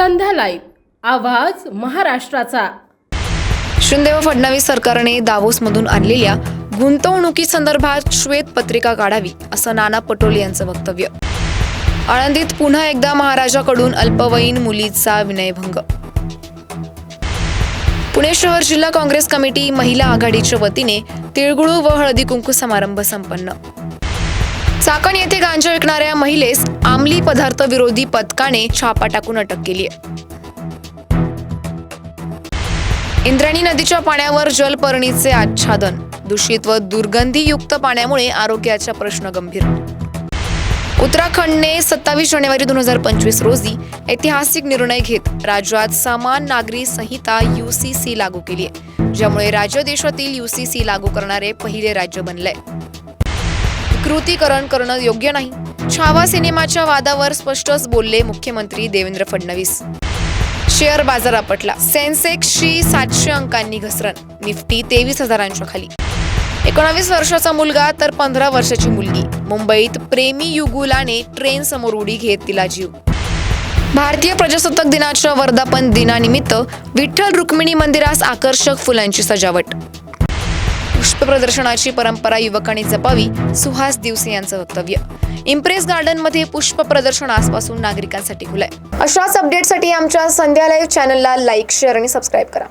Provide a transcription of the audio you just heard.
Live आवाज महाराष्ट्राचा. शिंदे व फडणवीस सरकारने दावोसमधून आणलेल्या गुंतवणुकीसंदर्भात श्वेतपत्रिका काढावी असं नाना पटोले यांचं वक्तव्य. आळंदीत पुन्हा एकदा महाराजाकडून अल्पवयीन मुलीचा विनयभंग. पुणे शहर जिल्हा काँग्रेस कमिटी महिला आघाडीच्या वतीने तिळगुळू व हळदी कुंकू समारंभ संपन्न. चाकण येथे गांजा विकणाऱ्या महिलेस आमली पदार्थ विरोधी पथकाने छापा टाकून अटक केली आहे. इंद्रायणी नदीच्या पाण्यावर जलपर्णीचे आच्छादन दूषित व दुर्गंधीयुक्त पाण्यामुळे आरोग्याचा प्रश्न गंभीर. उत्तराखंडने सत्तावीस जानेवारी दोन हजार पंचवीस रोजी ऐतिहासिक निर्णय घेत राज्यात समान नागरी संहिता युसीसी लागू केली आहे ज्यामुळे राज्य देशातील युसीसी लागू करणारे पहिले राज्य बनले विकृतीकरण करणं योग्य नाही. छावा सिनेमाच्या वादावर स्पष्टच बोलले मुख्यमंत्री देवेंद्र फडणवीस. शेअर बाजार आपटला. सेन्सेक्सशी सातशे अंकांनी घसरण. निफ्टी तेवीस हजारांच्या खाली. एकोणावीस वर्षाचा मुलगा तर पंधरा वर्षाची मुलगी. मुंबईत प्रेमी युगुलाने ट्रेन समोर उडी घेत तिला जीव. भारतीय प्रजासत्ताक दिनाच्या वर्धापन दिनानिमित्त विठ्ठल रुक्मिणी मंदिरास आकर्षक फुलांची सजावट. पुष्प प्रदर्शनाची परंपरा युवकांनी जपावी सुहास दिवसे यांचं वक्तव्य. इम्प्रेस गार्डनमध्ये पुष्प प्रदर्शन आजपासून नागरिकांसाठी खुलंय. अशाच अपडेटसाठी आमच्या संध्या लाईव्ह चॅनलला लाईक शेअर आणि सबस्क्राईब करा.